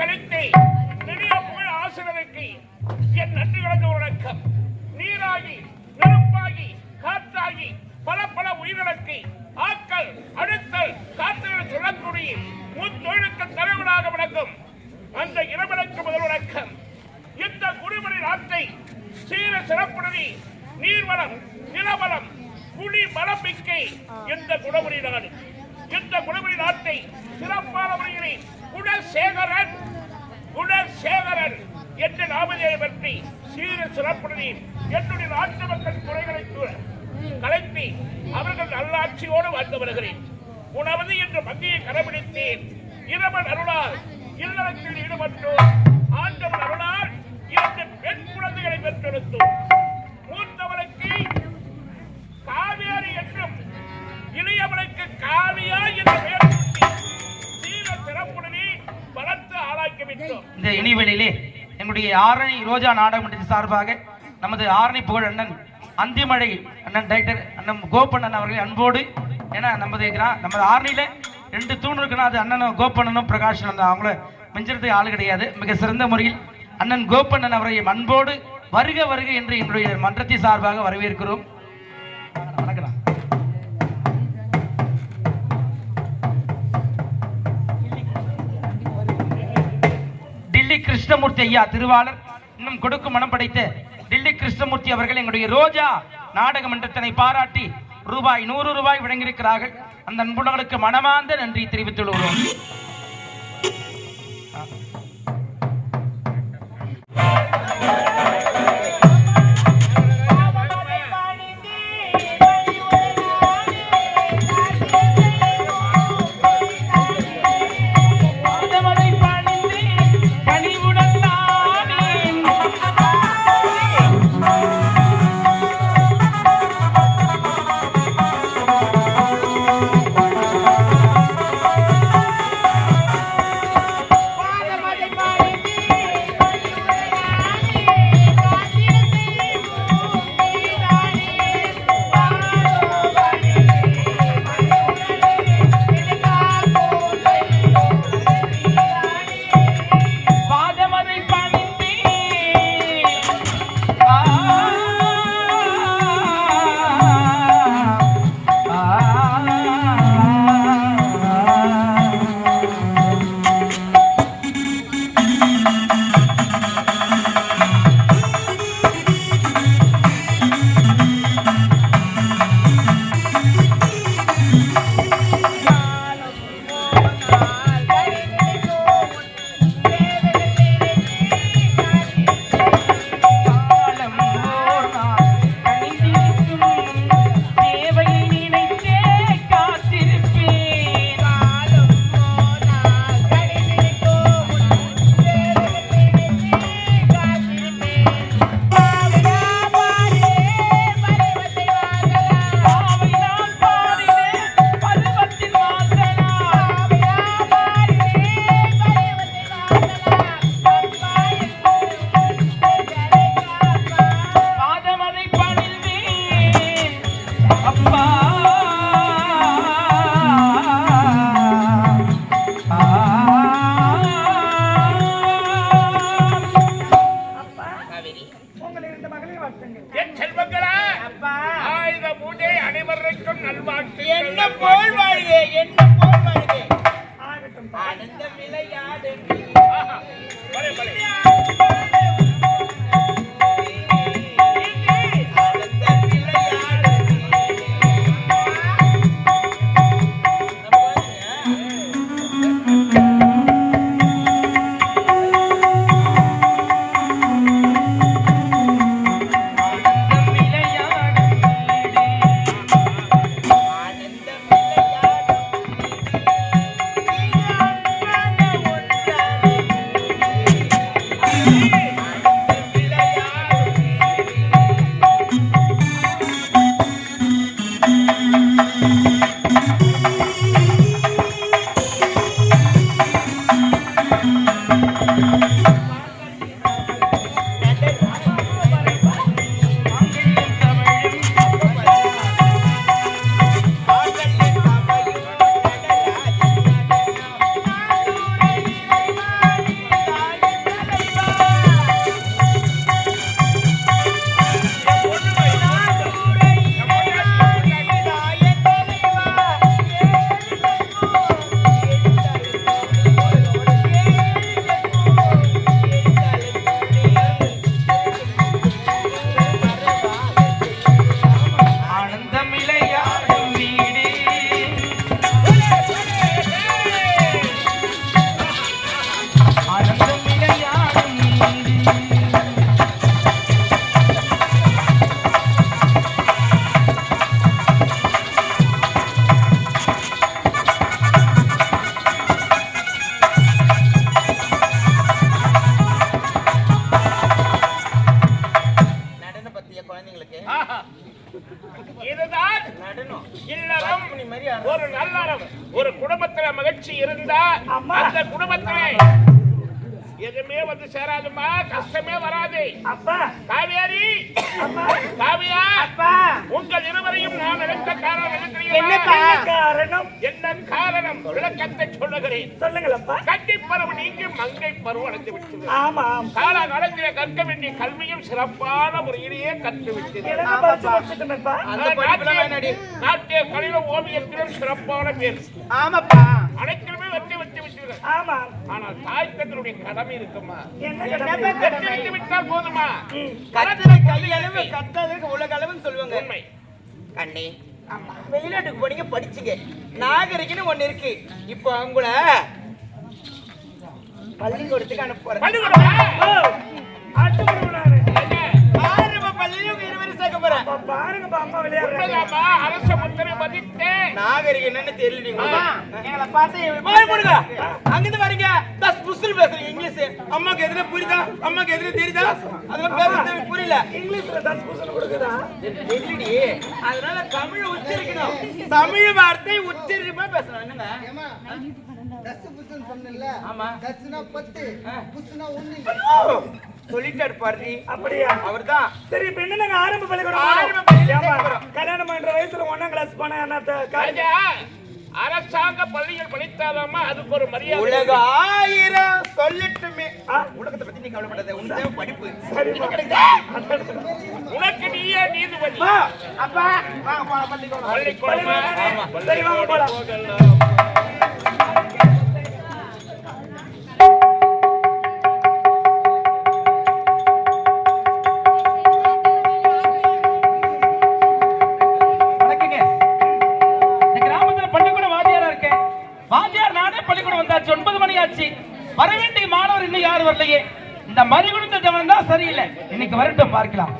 உன்னதமாக எனக்களித்து நெடிய புகழ் ஆசிரியருக்கு என் நன்றி கலந்த வணக்கம். நீராகி நெருப்பாகி காற்றாகி பல பல உயிரிழக்கு ஆக்கல் அடுத்தல் காத்தல் சொல்லக்கூடிய முத்தொழிலுக்கு தலைவனாக விளங்கும் அந்த இறைவனுக்கு முதல் வணக்கம். இந்த குடிமணி நாட்டை சீர சிறப்புடனே நீர்வளம் நிலவளம் குடி வளம் மிக்க இந்த குணமணி நாடு இந்த குடமுறை நாட்டை சிறப்பான முறையில் குணசேகரன் குணசேகரன் என்ற நாமதேவை பற்றி சீர சிறப்புடனே என்னுடைய நாட்டு மக்கள் குறைகளை கூற கலைத்து அவர்கள் நல்லாட்சியோடு வாழ்ந்து வருகிறேன். உணவது என்ற மங்கையை கடைபிடித்தேன். இரவன் அருளால் இல்லறத்தில் ஈடுபட்டோம். ஆண்டவன் அருளால் இரண்டு பெண் குழந்தைகளை பெற்றெடுத்தோம். விட்டோம் இனிவெளியிலே எங்களுடைய ஆரணி ரோஜா நாடகமன்றத்தின் சார்பாக நமது ஆரணி புகழ் அண்ணன் அந்திமழை அண்ணன் டைரக்டர் அண்ணன் கோபண்ணன் அவர்களை அன்போடு ஏன்னா நமது கிரா- நமது ஆரணியில ரெண்டு தூண் இருக்குன்னா அது அண்ணனும் கோபண்ணனும் பிரகாஷன் அவங்கள மிஞ்சறதுக்கு ஆள் கிடையாது. மிக சிறந்த முறையில் அண்ணன் கோபண்ணன் அவரை அன்போடு வருக வருக என்று என்னுடைய மன்றத்தின் சார்பாக வரவேற்கிறோம். கிருஷ்ணமூர்த்தி ஐயா திருவாளர் இன்னும் கொடுக்கும் மனம் படைத்த டில்லி கிருஷ்ணமூர்த்தி அவர்கள் எங்களுடைய ரோஜா நாடக மன்றத்தினை பாராட்டி ரூபாய் நூறு ரூபாய் வழங்கியிருக்கிறார்கள். அந்த அன்புள்ளவர்களுக்கு மனமார்ந்த நன்றி தெரிவித்துள்ளோம் காவியா அப்பா. உங்கள் இருவரையும் நான் நினைத்த காரணம் என்ன தெரியுமா? காரணம் என்ன காரணம்? விளக்கத்தை சொல்லுகிறேன். சொல்லுங்களப்பா. கட்டி பருவம் நீங்கி மங்கை பருவம் அடைந்து விட்டது. ஆமாம் கற்க வேண்டிய கல்வியும் சிறப்பான முறையிலேயே கற்று விட்டது. நாட்டிய கணித ஓவியத்திலும் சிறப்பான பேர் ஆமாப்பா. அனைத்திலுமே வெற்றி வெற்றி விட்டீர்கள் ஆமாம் ஆனால் தாய் தந்தருடைய கடமை இருக்குமா? என்ன கடமை? விட்டால் போதுமா? ம். கத்துற கையளவு கத்தாததுக்கு உலக அளவுன்னு சொல்லுவாங்க. உண்மை. கண்ணி வெளிநாட்டுக்கு போனீங்க படிச்சுங்க. நாகரிகன்னு ஒண்ணு இருக்கு. இப்போ அவங்கள பள்ளிக்கூடத்துக்கு அனுப்ப இருவரும் சேர்க்க போறேன் அப்ப பாருங்கப்பா அம்மா அரச முத்திரை மதித்தேன் நாகரிகம் என்னன்னு தெரியல ஆமா. எங்களை பார்த்து போய் போடுங்க அங்கிருந்து வரீங்க. தஸ் புஸ்தல் பேசுறீங்க இங்கிலீஷ். அம்மாக்கு எதுல புரியுதா? அம்மாக்கு எதுல தெரியுதா? அதெல்லாம் பேசுறது புரியல. இங்கிலீஷ்ல தஸ் புசன் கொடுக்குதா? இல்லடி. அதனால தமிழ் உச்சரிக்கணும். தமிழ் வார்த்தை உச்சரிப்பா பேசணும். என்னங்க? தஸ் புஸ்ன்னு சொன்னேன்ல. ஆமா. தஸ்னா பத்து. புஸ்னா ஒண்ணு சொல்லிட்டாரு பாரு அப்படியா? அவர்தான். சரி இப்ப என்ன நாங்க ஆரம்ப பள்ளிக்கூடம். கல்யாணம் பண்ற வயசுல ஒண்ணாம் கிளாஸ் போனா அரசாங்க பள்ளிகள் படித்தாதாமா அதுக்கு ஒரு மரியாதை உலக ஆயிரம் சொல்லட்டுமே. உலகத்தை பத்தி நீ கவலைப்படாத உனக்கு படிப்பு. உனக்கு நீயே நீதிபதி. அப்பா வாங்க போலாம் பள்ளிக்கூடம். பள்ளிக்கூடமா? ஒன்பது வர வேண்டிய மாணவர் இன்னும் யாரும் வரலையே. இந்த மறிகுடுத்த ஜவனம் தான் சரியில்லை. இன்னைக்கு வரட்டும் பார்க்கலாம்.